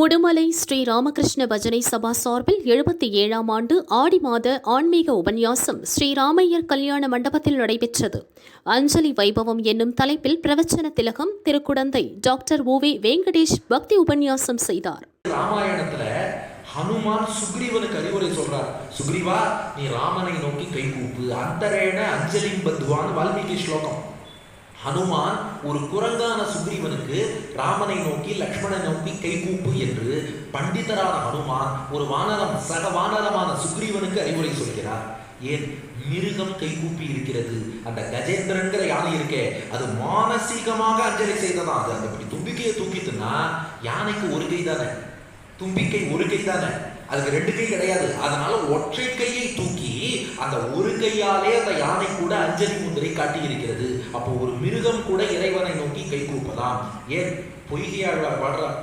உடுமலை ஸ்ரீ ராமகிருஷ்ண பஜனை சபா சார்பில் எழுபத்தி ஏழாம் ஆண்டு ஆடி மாத ஆன்மீக உபன்யாசம் ஸ்ரீராமையர் கல்யாண மண்டபத்தில் நடைபெற்றது. அஞ்சலி வைபவம் என்னும் தலைப்பில் பிரவச்சன திலகம் திருக்குடந்தை டாக்டர் ஓவே வெங்கடேஷ் பக்தி உபன்யாசம் செய்தார். ராமாயணத்துல ஹனுமான் சுக்ரீவனுக்கு அறிவுரை சொல்றார். சுக்ரீவா நீ ராமனை நோக்கி கை கூப்பு. அந்தரேன அஞ்சலிம் பத்துவான்னு வால்மீகி ஸ்லோகம். ஹனுமான் ஒரு குரங்கான சுக்ரீவனுக்கு ராமனை நோக்கி லக்ஷ்மணனை நோக்கி கைகூப்பு என்று பண்டிதரான ஹனுமான் ஒரு வானரம் சக வானரமான சுக்ரீவனுக்கு அறிவுரை சொல்கிறார். ஏன்? மிருகம் கைகூப்பி இருக்கிறது. அந்த கஜேந்திரங்கிற யானை இருக்கே அது மானசீகமாக அஞ்சலி செய்ததான் அது அந்த இப்படி தும்பிக்கையை தூக்கிட்டுன்னா யானைக்கு ஒரு கை தானே? தும்பிக்கை ஒரு கை தானே? அதுக்கு ரெண்டு கை கிடையாது. அதனால ஒற்றை கையை தூக்கி அந்த ஒரு கையாலே அந்த யானை கூட அஞ்சலி முந்திரை காட்டியிருக்கிறது. அப்போ ஒரு மிருகம் கூட இறைவனை நோக்கி கை கூப்பலாம். ஏன்? பொய்கையாழ்வார் பாடுறார்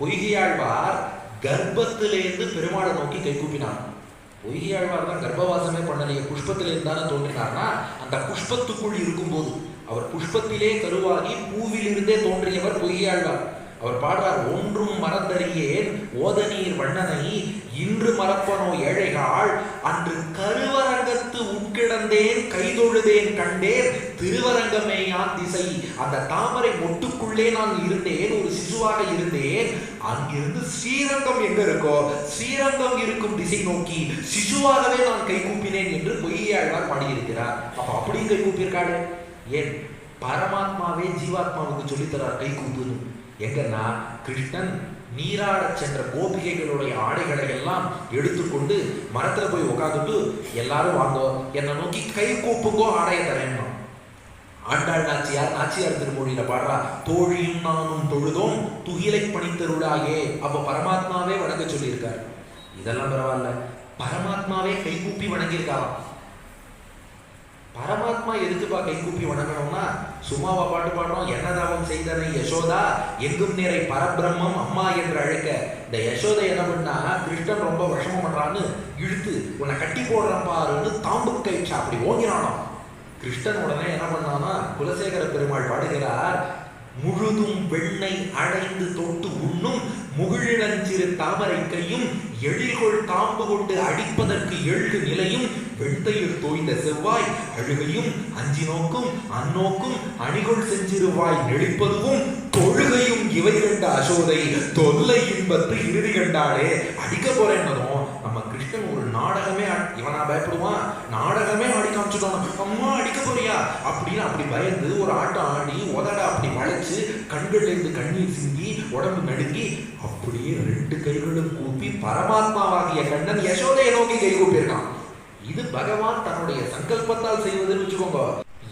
பொய்கையாழ்வார் கர்ப்பத்திலேருந்து பெருமாளை நோக்கி கை கூப்பினான் பொய்கையாழ்வார் தான் கர்ப்பவாசமே பண்ணலையே. புஷ்பத்திலேருந்து தானே தோன்றினார்னா அந்த புஷ்பத்துக்குள் இருக்கும்போது அவர் புஷ்பத்திலே கருவாகி பூவிலிருந்தே தோன்றியவர் பொய்கையாழ்வார். அவர் பாடுறார் ஒன்றும் மறந்தறியேன் ஓதநீர் வண்ணனை இன்று மறப்பனோ ஏழைகாள் அன்று கருவரங்கத்து உட்கிடந்தேன் கைதொழுதேன் கண்டேன் திருவரங்கமேயான் திசை அந்த தாமரை மொட்டுக்குள்ளே நான் இருந்தேன் ஒரு சிசுவாக இருந்தேன் அங்கிருந்து ஸ்ரீரங்கம் எங்க இருக்கோ ஸ்ரீரங்கம் இருக்கும் திசை நோக்கி சிசுவாகவே நான் கை கூப்பினேன் என்று பொய்யாழ்வார் பாடியிருக்கிறார். அப்ப அப்படியும் கை கூப்பியிருக்காரு ஏன்? பரமாத்மாவே ஜீவாத்மாவுக்கு சொல்லித்தரார் கை கூப்புன்னு. எங்கன்னா கிருஷ்ணன் நீராடச் சென்ற கோபிகைகளுடைய ஆடைகளை எல்லாம் எடுத்துக்கொண்டு மரத்துல போய் உட்காந்துட்டு எல்லாரும் வாங்கோ என்னை நோக்கி கை கூப்புங்கோ ஆடையை தரேன்னா ஆண்டாள் நாச்சியார் நாச்சியார் திருமொழியில பாடுறா தோழியும் நானும் தொழுதோம் துகிலை பணித்தருளாயே அப்ப பரமாத்மாவே வணங்க சொல்லியிருக்காரு. இதெல்லாம் பரவாயில்ல. பரமாத்மாவே கைகூப்பி வணங்கியிருக்காராம். பரமாத்மா எதுக்குப்பா கை கூப்பி வணங்கணும்னா சும்மாவா பாட்டு பாடுறோம் என்ன தவம் செய்தனை யசோதா எங்கும் நிறை பரபிரம்மம் அம்மா என்று அழைக்க. இந்த யசோதை என்ன பண்ணா கிருஷ்ணன் ரொம்ப விஷமம் பண்றான்னு இழுத்து உன்னை கட்டி போடுறேன் பாருன்னு தாம்பு கழிச்சா அப்படி ஓங்கினானோ? கிருஷ்ணன் உடனே என்ன பண்ணானா குலசேகர பெருமாள் பாடுகிறார் முழுதும் வெண்ணை அடைந்து தொட்டு உண்ணும் முகிழஞ்சிறு தாமரை கையும் எழில்கொள் தாம்பு கொண்டு அடிப்பதற்கு எழுகு நிலையும் வெண்தையில் தோய்ந்த செவ்வாய் அழுகையும் அஞ்சி நோக்கும் அந்நோக்கும் அணிகொள் செஞ்சிருவாய் நெளிப்பதுவும் தொழுகையும் இவை கண்ட அசோதை தொல்லை இன்பத்து இறுதி கண்டாலே அடிக்க போறேன்னதும் நம்ம கிருஷ்ணன் ஒரு நாடகமே இவனா பயப்படுவான்? நாடகமே ஆடி காமிச்சிட்டோம் அம்மா அடிக்க போறியா? அப்படின்னு அப்படி பயந்து ஒரு ஆட்டம் ஆடி உதட அப்படி வளைச்சு கண்கள்ல இருந்து கண்ணீர் சிந்தி உடம்பு நடுங்கி அப்படியே ரெண்டு கைகளும் கூப்பி பரமாத்மாவாகிய கண்ணன் யசோதையை நோக்கி கை கூப்பியிருக்கான். இது பகவான் தன்னுடைய சங்கல்பத்தால் செய்வதுன்னு வச்சுக்கோங்க.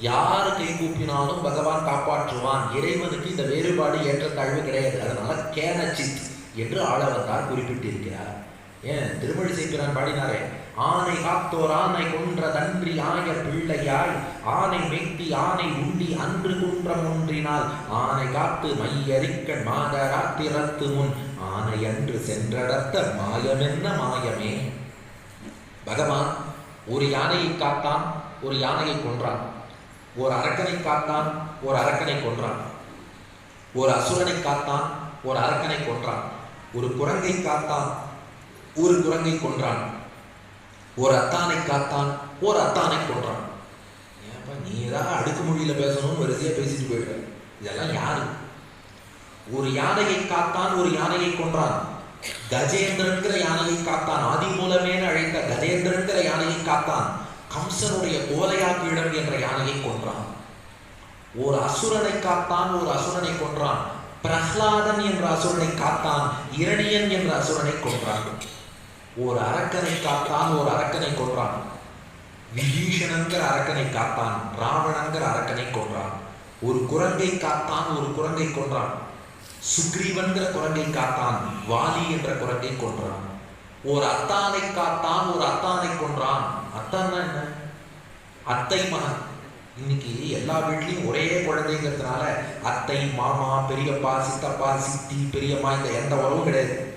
யார் கை கூப்பினாலும் பகவான் காப்பாற்றுவான். இறைவனுக்கு இந்த வேறுபாடு ஏற்ற தாழ்வு கிடையாது. அதனால கேனச்சித் என்று ஆளவந்தார் குறிப்பிட்டிருக்கிறார். ஏன்? திருமொழி செய்கிறான் பாடினாரே ஆனை காத்தோர் ஆனை கொன்ற தன்றி ஆய பிள்ளையாய் ஆனை மெட்டி ஆனை உண்டி அன்று குன்றம் ஒன்றினால் ஆனை காத்து மையறிக்கண் மாதராத்திரத்து முன் ஆனை அன்று சென்றடர்த்த மாயமென்ன மாயமே. பகவான் ஒரு யானையை காத்தான் ஒரு யானையை கொன்றான். ஒரு அரக்கனை காத்தான் ஒரு அரக்கனை கொன்றான். ஒரு அசுரனை காத்தான் ஒரு அரக்கனை கொன்றான். ஒரு குரங்கை காத்தான் ஒரு குரங்கை கொன்றான். ஒரு அத்தானை காத்தான் ஒரு அத்தானை கொன்றான் ஏன்ப்பா நீ ஏதாவது அடுக்கு மொழியில் பேசணும்னு வரிசையாக பேசிட்டு போயிடுற. இதெல்லாம் யாரு? ஒரு யானையை காத்தான் ஒரு யானையை கொன்றான். கஜேந்திரன்கிற யானையை காத்தான். ஆதி மூலமேன்னு அழைத்த கஜேந்திரன்கிற யானையை காத்தான். கம்சனுடைய கோலையாக்கியிடம் என்ற யானையை கொன்றான். ஒரு அசுரனை காத்தான் ஒரு அசுரனை கொன்றான். பிரஹ்லாதன் என்ற அசுரனை காத்தான். இரணியன் என்ற அசுரனை கொன்றான். ஒரு அரக்கனை காத்தான் ஒரு அரக்கனை கொன்றான். விபீஷணங்கிற அரக்கனை காத்தான் ராவணங்கிற அரக்கனை கொன்றான். ஒரு குரங்கை காத்தான் ஒரு குரங்கை கொன்றான். சுக்ரீவன்கிற குரங்கை காத்தான் வாலி என்ற குரங்கை கொன்றான். ஒரு அத்தானை காத்தான் ஒரு அத்தானை கொன்றான். அத்தான்னா என்ன? அத்தை மகன். இன்னைக்கு எல்லா வீட்லேயும் ஒரே குழந்தைங்கிறதுனால அத்தை மாமா பெரியப்பா சித்தப்பா சித்தி பெரியம்மா இந்த எந்த உறவும் கிடையாது.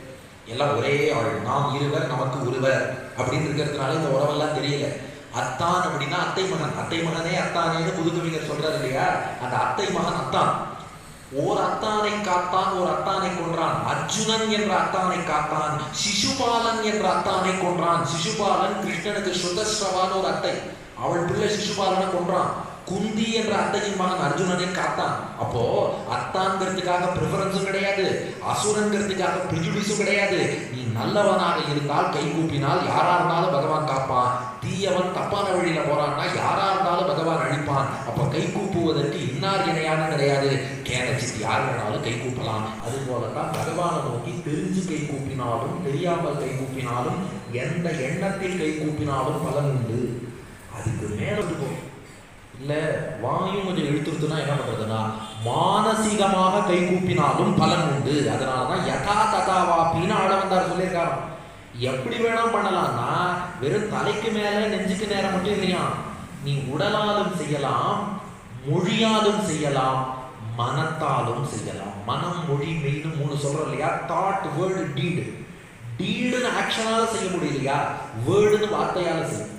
எல்லாம் ஒரே ஆள். நாம் இருவர் நமக்கு ஒருவர் அப்படின்னு இருக்கிறதுனால இந்த உறவெல்லாம் தெரியல. அத்தான் அப்படின்னா அத்தை மகன். அத்தை மகனே அத்தானேன்னு புதுக்கவிஞர் சொல்றாரு இல்லையா? அந்த அத்தை மகன் அத்தான். ஓர் அத்தானை காத்தான் ஒரு அத்தானை கொன்றான். அர்ஜுனன் என்ற அத்தானை காத்தான். சிசுபாலன் என்ற அத்தானை கொன்றான். சிசுபாலன் கிருஷ்ணனுக்கு சுதஸ்ரவான ஒரு அத்தை. அவள் பிள்ளை சிசுபாலனை கொன்றான். குந்தி என்ற அத்தையின் மகன் அர்ஜுனனின் காத்தான். அப்போ அத்தான்கிறதுக்காக ப்ரிஃபரன்ஸும் கிடையாது. அசுரன்கிறதுக்காக பிரிஜுடிஸும் கிடையாது. நீ நல்லவனாக இருந்தால் கை கூப்பினால் யாரா இருந்தாலும் பகவான் காப்பான். தீயவன் தப்பான வழியில போறான்னா யாரா இருந்தாலும் பகவான் அழிப்பான். அப்ப கை கூப்புவதற்கு இன்னார் இணையான கிடையாது. கேனச்சித் யார் வேணாலும் கை கூப்பலாம். அது போலதான் பகவானை நோக்கி தெரிஞ்சு கை கூப்பினாலும் தெரியாமல் கை கூப்பினாலும் எந்த எண்ணத்தில் கை கூப்பினாலும் பலன் உண்டு. அதுக்கு மேல இருக்கும் இல்லை வாயும் கொஞ்சம் இழுத்துருத்துனா என்ன பண்ணுறதுன்னா மானசீகமாக கை கூப்பினாலும் பலன் உண்டு. அதனாலதான் யதா ததாவாப்பின்னு ஆள வந்தார் சொல்லியிருக்காராம். எப்படி வேணாம் பண்ணலாம்னா வெறும் தலைக்கு மேலே நெஞ்சுக்கு நேரம் மட்டும் இல்லையா? நீ உடலாலும் செய்யலாம் மொழியாலும் செய்யலாம் மனத்தாலும் செய்யலாம். மனம் மொழி மெய்னு மூணு சொல்கிறோம் இல்லையா? தாட் வேர்டு டீடு டீடுன்னு ஆக்ஷனால செய்ய முடியலையா? வேர்டுன்னு வார்த்தையால் செய்யும்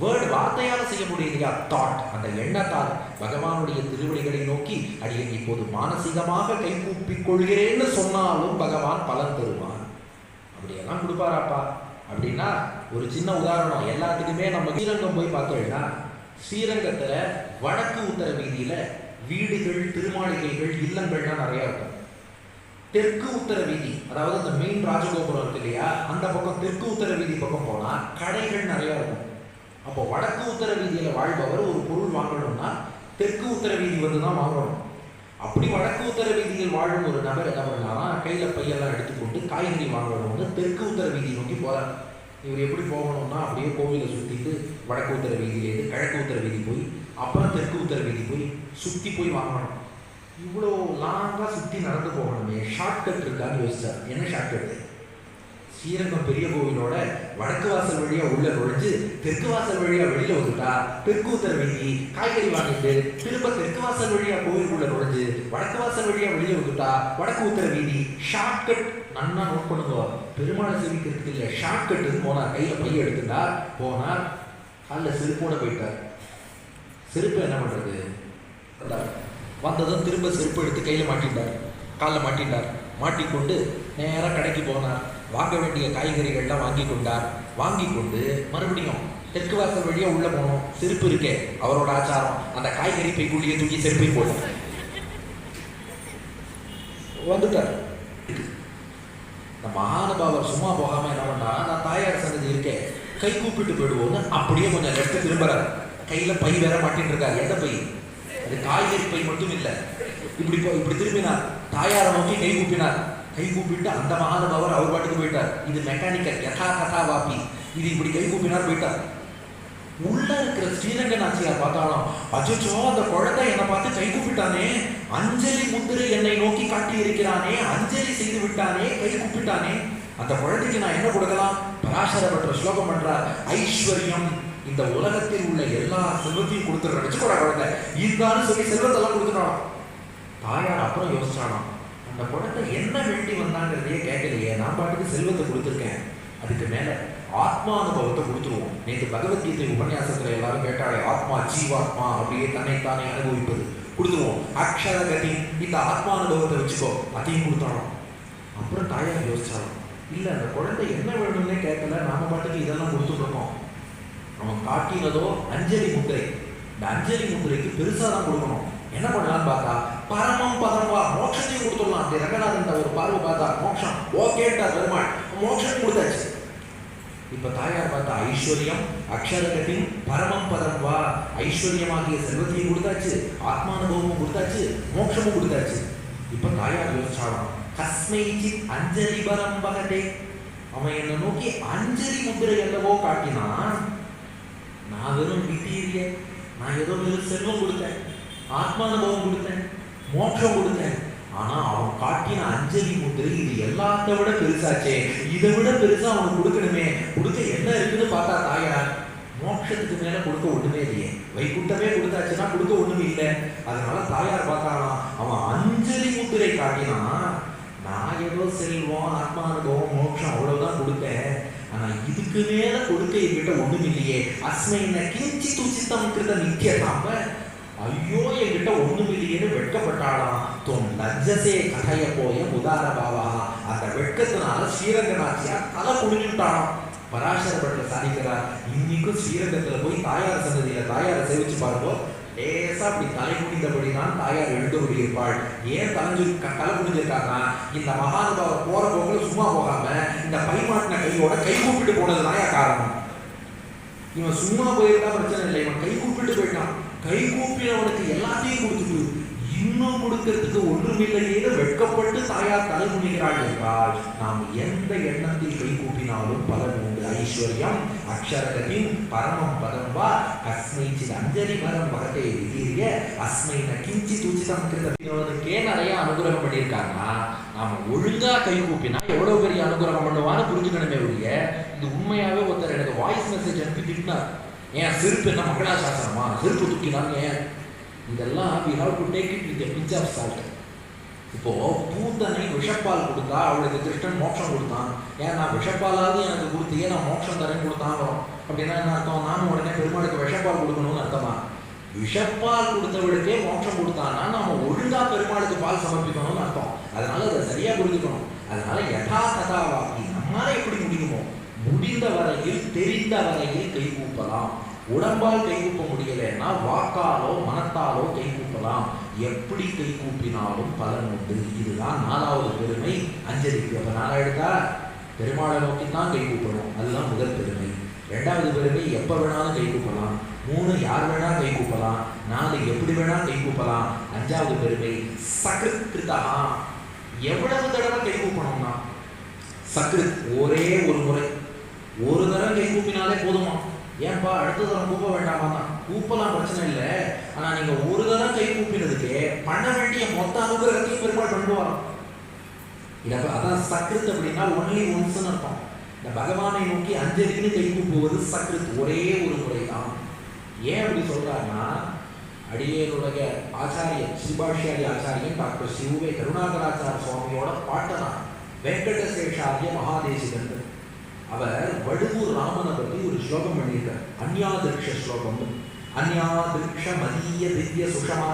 வேர்டு வார்த்தையால் செய்ய முடியலையா தாட் அந்த எண்ணத்தால் பகவானுடைய திருவடிகளை நோக்கி அடியை இப்போது மானசீகமாக கைகூப்பிக் கொள்கிறேன்னு சொன்னாலும் பகவான் பலன் தருவான். அப்படியெல்லாம் கொடுப்பாராப்பா. அப்படின்னா ஒரு சின்ன உதாரணம். எல்லாத்துக்குமே நம்ம ஸ்ரீரங்கம் போய் பார்த்தோம்னா ஸ்ரீரங்கத்தில் வடக்கு உத்தர வீதியில் வீடுகள் திருமாளிகைகள் இல்லங்கள்லாம் நிறையா இருக்கும். தெற்கு உத்தர வீதி அதாவது அந்த மெயின் ராஜகோபுரம் இருக்கு இல்லையா? அந்த பக்கம் தெற்கு உத்தர வீதி பக்கம் போனால் கடைகள் நிறையா இருக்கும். அப்போ வடக்கு உத்தர வீதியில் வாழ்பவர் ஒரு பொருள் வாங்கணும்னா தெற்கு உத்தர வீதி வந்து தான் வாங்கணும். அப்படி வடக்கு உத்தர வீதியில் வாழும் ஒரு நபர் என்ன பண்ணாரா கையில் பையெல்லாம் எடுத்துக்கொண்டு காய்கறி வாங்கணும்னு தெற்கு உத்தர வீதி நோக்கி போகிறார் இவர் எப்படி போகணும்னா அப்படியே கோவிலை சுற்றிட்டு வடக்கு உத்தர வீதியிலேருந்து கிழக்கு உத்தர வீதி போய் அப்புறம் தெற்கு உத்தர வீதி போய் சுற்றி போய் வாங்கணும். இவ்வளோ லாங்காக சுற்றி நடந்து போகணுமே. ஷார்ட்கட் இருக்கான்னு யோசிச்சார். என்ன ஷார்ட்கட் ஸ்ரீரங்கம் பெரிய கோவிலோட வடக்கு வாசல் வழியா உள்ள நுழைஞ்சு தெற்கு வாசல் வழியா வெளியில வந்துட்டா தெற்கு உத்தர வீதி காய்கறி வாங்கிட்டு திரும்ப தெற்கு வாசல் வழியா கோவிலுக்குள்ள நுழைஞ்சு வடக்கு வாசல் வழியா வெளியில வந்துட்டா வடக்கு உத்தர வீதி ஷார்ட்கட் நன்னா நோட் பண்ணுங்க. பெருமாளை சேவிக்கிறதுக்கு இல்ல ஷார்ட்கட்டுன்னு போனார். கையில பைய எடுத்துட்டார் போனார். காலில் செருப்போட போயிட்டார். செருப்பு என்ன பண்றது? வந்ததும் திரும்ப செருப்பு எடுத்து கையில மாட்டிட்டார். காலில் மாட்டிட்டார். மாட்டிக்கொண்டு நேராக கடைக்கு போனார். வாங்க வேண்டிய காய்கறிகள்லாம் வாங்கி கொண்டார். வாங்கி கொண்டு மறுபடியும் தெற்கு வாசல் வழியா உள்ள போனோம். செருப்பு இருக்கே அவரோட ஆச்சாரம். அந்த காய்கறி பைக்குள்ளேயே தூக்கி செருப்பை போடும் வந்துட்டார். இந்த மகானுபாவர் சும்மா போகாம என்ன பண்ணா நான் தாயார் சந்ததி இருக்கேன் கை கூப்பிட்டு போயிடுவோம்னு அப்படியே கொஞ்சம் லெஃப்ட் திரும்புறாரு. கையில பை வேற மாட்டின்னு இருக்காரு. எந்த பை? அது காய்கறி பை மட்டும் இல்ல. இப்படி போ இப்படி திரும்பினார். தாயாரை நோக்கி கை கூப்பினார். கை கூப்பிட்டு அந்த மகானுபாவர் அவர் பாட்டுக்கு போயிட்டார். இது மெக்கானிக்கல் யதா கதா வாப்பி இது இப்படி கை கூப்பினார் போயிட்டார். உள்ள இருக்கிற ஸ்ரீரங்க நாச்சியார் பார்த்தாலும் அச்சோ அந்த குழந்தை என்னை பார்த்து கை கூப்பிட்டானே. அஞ்சலி முத்திரை என்னை நோக்கி காட்டி இருக்கிறானே. அஞ்சலி செய்து விட்டானே கை கூப்பிட்டானே. அந்த குழந்தைக்கு நான் என்ன கொடுக்கலாம்? பராசர பண்ற ஸ்லோகம் பண்றார். ஐஸ்வர்யம். இந்த உலகத்தில் உள்ள எல்லா செல்வத்தையும் கொடுத்துடுறேன் வச்சுக்கோடா குழந்தை. இருந்தாலும் சொல்லி செல்வத்தெல்லாம் கொடுத்துட்டானோ. தாயார் அப்புறம் யோசிச்சானோ அந்த குழந்தை என்ன வேண்டி வந்தாங்கிறதையே கேட்கலையே. நான் பாட்டுக்கு செல்வத்தை கொடுத்துருக்கேன். அதுக்கு மேல ஆத்மானுபவத்தை கொடுத்துருவோம். நேற்று பகவத்கீதை உபன்யாசத்துல எல்லாரும் கேட்டாலே ஆத்மா ஜீவாத்மா அப்படியே தன்னைத்தானே அனுபவிப்பது. கொடுத்துருவோம். அக்ஷரகதி இந்த ஆத்மானுபவத்தை வச்சுக்கோ. அதையும் கொடுத்தாலும். அப்புறம் தாயார் யோசிச்சாலும் இல்லை அந்த குழந்தை என்ன வேணும்னே கேட்கல. நாம பாட்டுக்கு இதெல்லாம் கொடுத்துட்டு நம்ம அவன் காட்டினதோ அஞ்சலி முத்திரை. இந்த அஞ்சலி முத்திரைக்கு பெருசாக தான் கொடுக்கணும். என்ன பண்ணலாம்னு பார்த்தா பரமம் பதம்பா மோட்சத்தையும் கொடுத்துடலாம். அப்படி ரங்கநாதன் ஒரு பார்வை பார்த்தா மோட்சம். ஓகேட்டா பெருமாள். மோட்சம் கொடுத்தாச்சு. இப்ப தாயார் பார்த்தா ஐஸ்வர்யம் அக்ஷரகத்தின் பரமம் பதம் வா ஐஸ்வர்யமாகிய செல்வத்தையும் கொடுத்தாச்சு. ஆத்மானுபவமும் கொடுத்தாச்சு. மோட்சமும் கொடுத்தாச்சு. இப்ப தாயார் யோசிச்சாலும் கஸ்மைச்சித் அஞ்சலி பரம் பகட்டே அவன் என்னை நோக்கி அஞ்சலி முதிரை என்னவோ காட்டினான். நான் வெறும் மெட்டீரியல் நான் ஏதோ வெறும் செல்வம் கொடுத்தேன். ஆத்மானுபவம் கொடுத்தேன். மோட்சம் கொடுத்தேன் ஆனா அவன் காட்டின அஞ்சலி முத்திரை இது எல்லாத்த விட பெருசாச்சே. இதை விட பெருசா அவனுக்கு கொடுக்கணுமே. கொடுக்க என்ன இருக்குன்னு பார்த்தா தாயார் மோட்சத்துக்கு மேல கொடுக்க ஒண்ணுமே இல்லையே. வைகுண்டமே கொடுத்தாச்சுன்னா கொடுக்க ஒண்ணுமே இல்லை. அதனால தாயார் பார்த்தானா அவன் அஞ்சலி முத்திரை காட்டினான் நான் ஏதோ செல்வம் ஆத்மானுபவம் மோட்சம் அவ்வளவுதான் கொடுத்தேன். ஆனா இதுக்கு மேல கொடுக்க என்கிட்ட ஒண்ணும் இல்லையே. என்ன கிஞ்சி துச்சித்தம் கிருத நித்தியதாம ஐயோ என்கிட்ட ஒண்ணும் இல்லையேன்னு வெட்கப்பட்டாளாம். தொன் லஜ்ஜசே கதைய போய உதார பாவா. அந்த வெட்கத்தினால ஸ்ரீரங்கநாச்சியார் தலை குடிஞ்சுட்டாளாம் பராசர பட்டர் சாதிக்கிறார் இன்னைக்கும் ஸ்ரீரங்கத்துல போய் தாயார் சந்ததியில தாயாரை சேவிச்சு பாருங்க. லேசா அப்படி தலை குனிந்தபடிதான் தாயார் எழுந்து இருப்பாள் ஏன் தலைஞ்சு தலை குனிஞ்சிருக்காங்கன்னா இந்த மகானுபாவர் போற போக்குல சும்மா போகாம இந்த பைமாட்டின கையோட கை கூப்பிட்டு போனதுதான் காரணம். இவன் சும்மா போயிருந்தா பிரச்சனை இல்லை இவன் கை கூப்பிட்டு போயிட்டான். கைகூப்பினவனுக்கு எல்லாத்தையும் கொடுத்துட்டு இன்னும் கொடுக்கிறதுக்கு ஒன்றுமில்லையே வெட்கப்பட்டு தாயார் தலை முடிகிறாள் என்றால் நாம் எந்த எண்ணத்தில் கை கூப்பினாலும் பலன் உண்டு. ஐஸ்வர்யம் அக்ஷரகதிம் பரமம் பதம் வா. கஸ்மைச்சித் அஞ்சலி பரம் பகத்தை விதீரிய அஸ்மை ந கிஞ்சி தூச்சிதம் கிருதே. நிறைய அனுகிரகம் பண்ணியிருக்காங்கன்னா நாம ஒழுங்கா கை கூப்பினா எவ்வளவு பெரிய அனுகிரகம் பண்ணுவான்னு புரிஞ்சுக்கணுமே ஒழிய இது உண்மையாவே ஒருத்தர் எனக்கு வாய்ஸ் மெசேஜ் அனுப்பி திட்டினார் ஏன் செருப்பு என்ன மக்களா சாசனமா செருப்பு தூக்கினாங்க ஏன்? இதெல்லாம் we have to take it with pinch of salt இப்போ பூத்தனை விஷப்பால் கொடுத்தா அவளுக்கு கிருஷ்ணன் மோட்சம் கொடுத்தான். ஏன் நான் விஷப்பாலாவது எனக்கு கொடுத்தியே நான் மோட்சம் தரேன் கொடுத்தாங்க அப்படின்னா என்ன அர்த்தம்? நானும் உடனே பெருமாளுக்கு விஷப்பால் கொடுக்கணும்னு அர்த்தமா? விஷப்பால் கொடுத்தவளுக்கே மோட்சம் கொடுத்தான்னா நாம ஒழுங்கா பெருமாளுக்கு பால் சமர்ப்பிக்கணும்னு அர்த்தம். அதனால அதை சரியா புரிஞ்சுக்கணும். அதனால யதா ததா வாக்கி நம்மால எப்படி முடியுமோ முடிந்த வரையில் தெரிந்த வரையில் கை கூப்பலாம். உடம்பால் கை கூப்ப முடியலைன்னா வாக்காலோ மனத்தாலோ கை கூப்பலாம். எப்படி கை கூப்பினாலும் பலன் உண்டு. இதுதான் நாலாவது பெருமை. அஞ்சலிக்கு அப்ப நாளா எடுத்தா பெருமாளை நோக்கி தான் கை கூப்பணும். அதுதான் முதல் பெருமை. ரெண்டாவது பெருமை எப்ப வேணாலும் கை கூப்பலாம். மூணு யார் வேணா கை கூப்பலாம். நாலு எப்படி வேணா கை கூப்பலாம். அஞ்சாவது பெருமை சகிருத்தா எவ்வளவு தடவை கை கூப்பணும்னா? சக்ருத் ஒரே ஒரு முறை. ஒரு தடவை கை கூப்பினாலே போதுமா? ஏன்பா அடுத்த தடவை கூப்ப வேண்டாமா தான் கூப்பலாம் பிரச்சனை இல்லை. ஆனால் நீங்கள் ஒரு தடவை கை கூப்பினதுக்கு பண்ண வேண்டிய மொத்த அனுகிரகத்தையும் பெருமாள் பண்ணுவாராம் இத அதான் சக்ருத் அப்படின்னா ஒன்லி ஒன்ஸ்னு அர்த்தம். இந்த பகவானை நோக்கி அஞ்சலின்னு கை கூப்புவது சக்ருத். ஒரே ஒரு முறை தான் ஏன் அப்படி சொல்றாருன்னா அடியேனுடைய ஆச்சாரிய சிபாஷியாரி ஆச்சாரியன் டாக்டர் சிவுவே கருணாகராச்சார சுவாமியோட பாட்டனார். வெங்கடசேஷாரிய மகாதேசிகன் அவர் வடுவூர் ராமனை பற்றி ஒரு ஸ்லோகம் பண்ணியிருக்கார். அந்யாதிருக்ஷ ஸ்லோகம். அந்யாதிருக்ஷ மதீய திவ்ய சுஷமா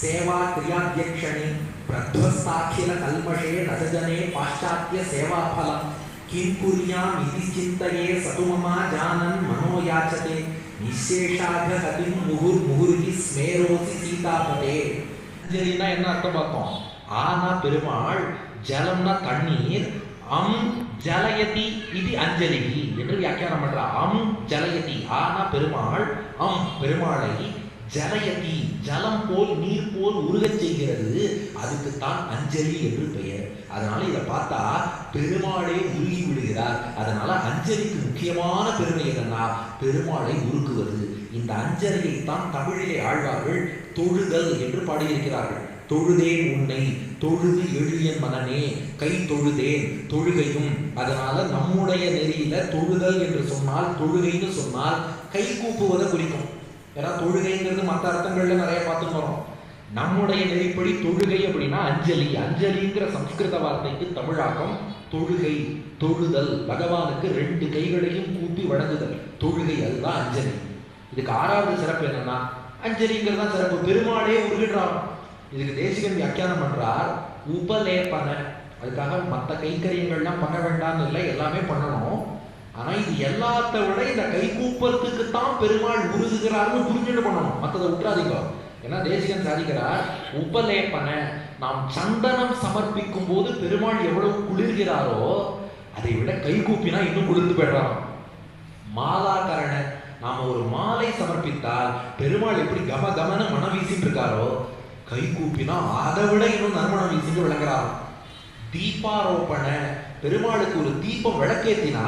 சேவா கிரியாத்தியக்ஷணே பிரத்வஸ்தாட்சில கல்மஷே ரசஜனே பாশ্চাத்ய சேவாபலம் கிம் குறியாம் இது சிந்தையே சதுமமா ஜானன் மனோ யாச்சதே நிசேஷாக கதிம் முகுர் முகுர்கி ஸ்மேரோசி சீதாபதே. அஞ்சலினா என்ன அர்த்தம் பார்த்தோம்? ஆனா பெருமாள் ஜலம்னா தண்ணீர் அம் ஜலயதி இது அஞ்சலிகி என்று வியாக்கியானம் பண்ற அம் ஜலயதி. ஆனா பெருமாள் அம் பெருமாளை ஜலயதி ஜலம் போல் நீர் போல் உருகச் செய்கிறது. அதுக்கு தான் அஞ்சலி என்று பெயர். அதனால இதை பார்த்தா பெருமாளே உருகி விடுகிறார். அதனால அஞ்சலிக்கு முக்கியமான பெருமை என்னன்னா பெருமாளை உருக்குவது. இந்த அஞ்சலியை தான் தமிழிலே ஆழ்வார்கள் தொழுதல் என்று பாடியிருக்கிறார்கள். தொழுதேன் உன்னை தொழுது எழிய மனனே கை தொழுதேன் தொழுகையும். அதனால நம்முடைய நெறியில தொழுதல் என்று சொன்னால் தொழுகைன்னு சொன்னால் கை கூப்புவதை குறிக்கும். ஏன்னா தொழுகைங்கிறது மற்ற அர்த்தங்கள்ல நிறைய பார்த்துட்டு வரோம். நம்முடைய நெறிப்படி தொழுகை அப்படின்னா அஞ்சலி. அஞ்சலிங்கிற சம்ஸ்கிருத வார்த்தைக்கு தமிழாக்கம் தொழுகை தொழுதல். பகவானுக்கு ரெண்டு கைகளையும் கூப்பி வழங்குதல் தொழுகை அதுதான் அஞ்சலி. இதுக்கு ஆறாவது சிறப்பு என்னன்னா அஞ்சலிங்கிறது தான் சிறப்பு. பெருமாளே உருகிடுறான் இதுக்கு தேசிகன் வியாக்கியானம் பண்றார். உபலேபன. அதுக்காக மற்ற கைக்கரியங்கள்லாம் பண்ண வேண்டாம்னு இல்லை எல்லாமே பண்ணணும். ஆனா இது எல்லாத்த விட இந்த கைகூப்பத்துக்கு தான் பெருமாள் உருகுகிறார்னு புரிஞ்சுட்டு பண்ணணும். மற்றதை விட்டுறாதீங்க ஏன்னா தேசிகன் சாதிக்கிறார். உபலேபன. நாம் சந்தனம் சமர்ப்பிக்கும் போது பெருமாள் எவ்வளவு குளிர்கிறாரோ அதை விட கை கூப்பினா இன்னும் குளிர்ந்து போயிடுறாராம் மாலாகரண நாம ஒரு மாலை சமர்ப்பித்தால் பெருமாள் எப்படி கம கமன மனம் வீசிட்டு இருக்காரோ கை கூப்பினா அதை விட இன்னும் நறுமணம் செஞ்சு விளங்குறாராம் தீபாரோப்பண பெருமாளுக்கு ஒரு தீபம் விளக்கேத்தினா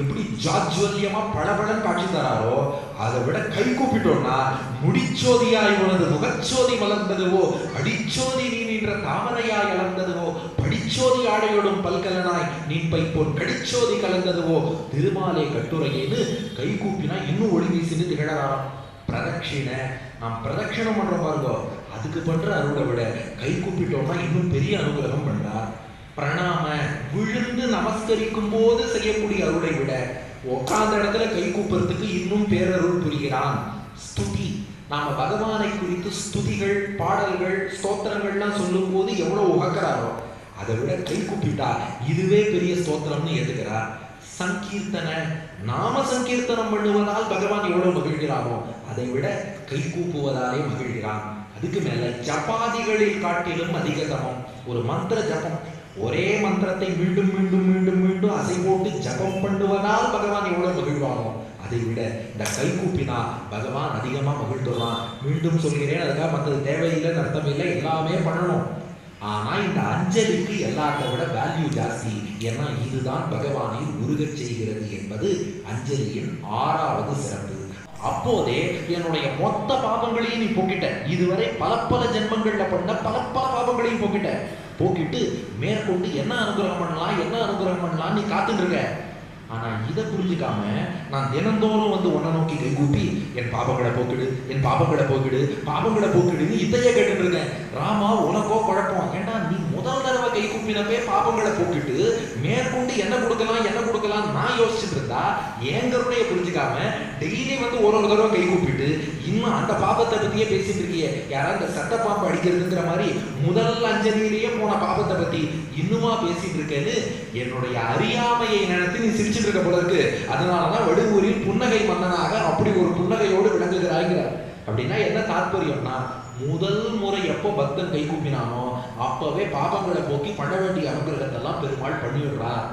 எப்படி ஜாஜ்வல்யமா பளபளன்னு காட்சி தராரோ அதை விட கை கூப்பிட்டோம்னா முடிச்சோதியாய் உனது முகச்சோதி மலர்ந்ததுவோ அடிச்சோதி நீ நின்ற தாமரையாய் அலர்ந்ததுவோ படிச்சோதி ஆடையோடும் பல்கலனாய் நீ பைப்போன் கடிச்சோதி கலந்ததுவோ திருமாலே கட்டுரையேன்னு கை கூப்பினா இன்னும் ஒளி வீசின்னு திகழறாராம். பிரதட்சிண நாம் பிரதட்சிணம் பண்றோம் பாருங்க. அதுக்கு பண்ற அருளை விட கை கூப்பிட்டோம்னா இன்னும் பெரிய அனுகிரகம் பண்றார் பிரணாம விழுந்து நமஸ்கரிக்கும் போது செய்யக்கூடிய அருளை விட உட்கார்ந்த இடத்துல கை கூப்புறதுக்கு இன்னும் பேரருள் புரிகிறான். ஸ்துதி. நாம பகவானை குறித்து ஸ்துதிகள் பாடல்கள் ஸ்தோத்திரங்கள்லாம் சொல்லும்போது எவ்வளவு உகக்கிறாரோ அதை விட கை கூப்பிட்டா இதுவே பெரிய ஸ்தோத்திரம்னு ஏத்துக்கிறார் சங்கீர்த்தன நாம சங்கீர்த்தனம் பண்ணுவதால் பகவான் எவ்வளவு மகிழ்கிறாரோ அதை விட கை கூப்புவதாலே மகிழ்கிறான். இதுக்கு மேல ஜபாதிகளில் காட்டிலும் அதிக தபம் ஒரு மந்திர ஜபம். ஒரே மந்திரத்தை மீண்டும் மீண்டும் மீண்டும் மீண்டும் அசை போட்டு ஜபம் பண்ணுவதால் பகவான் எவ்வளவு மகிழ்வானோ அதை விட இந்த கை கூப்பினா பகவான் அதிகமா மகிழ்ந்துடுவான். மீண்டும் சொல்கிறேன் அதுக்காக மற்றது தேவையில்லைன்னு அர்த்தம் இல்லை எல்லாமே பண்ணணும். ஆனா இந்த அஞ்சலிக்கு எல்லாத்தை விட வேல்யூ ஜாஸ்தி. ஏன்னா இதுதான் பகவானை உருகச் செய்கிறது என்பது அஞ்சலியின் ஆறாவது சிறப்பு. அப்போதே என்னுடைய மொத்த பாபங்களையும் நீ போக்கிட்ட. இதுவரை பல பல ஜென்மங்கள்ல பண்ண பல பல பாபங்களையும் போக்கிட்ட. போக்கிட்டு மேற்கொண்டு என்ன அனுகிரகம் பண்ணலாம் என்ன அனுகிரகம் பண்ணலாம் நீ காத்துட்டு இருக்க. ஆனா இதை புரிஞ்சுக்காம நான் தினந்தோறும் வந்து உன்னை நோக்கி கை கூப்பி என் பாபங்களை போக்கிடு என் பாபங்களை போக்கிடு பாபங்களை போக்கிடுன்னு இதையே கேட்டுட்டு இருக்கேன். ராமா உனக்கோ குழப்பம். ஏண்டா நீ முதல் தடவை கை கூப்பினப்பே பாபங்களை போக்கிட்டு மேற்கொண்டு என்ன கொடுக்கலாம் என்ன கொடுக்கலாம் நான் யோசிச்சுட்டு இருந்தா என் கருணையை புரிஞ்சுக்காம டெய்லி வந்து ஒரு ஒரு தடவை கை கூப்பிட்டு இன்னும் அந்த பாபத்தை பத்தியே பேசிட்டு இருக்கியே. யாராவது இந்த சட்ட பாம்பு அடிக்கிறதுங்கிற மாதிரி முதல் அஞ்சலியிலேயே போன பாபத்தை பத்தி இன்னுமா பேசிட்டு இருக்கேன்னு என்னுடைய அறியாமையை நினைத்து நீ சிரிச்சிட்டு இருக்க போல இருக்கு. அதனாலதான் வடுவூரில் புன்னகை மன்னனாக அப்படி ஒரு புன்னகையோடு விளங்குகிறாய்கிறார் அப்படின்னா என்ன தாற்பயம்னா முதல் முறை எப்போ பக்தன் கை கூப்பினானோ அப்பவே பாபங்களை போக்கி பண்ண வேண்டிய அனுகிரகத்தெல்லாம் பெருமாள் பண்ணிவிடுறார்.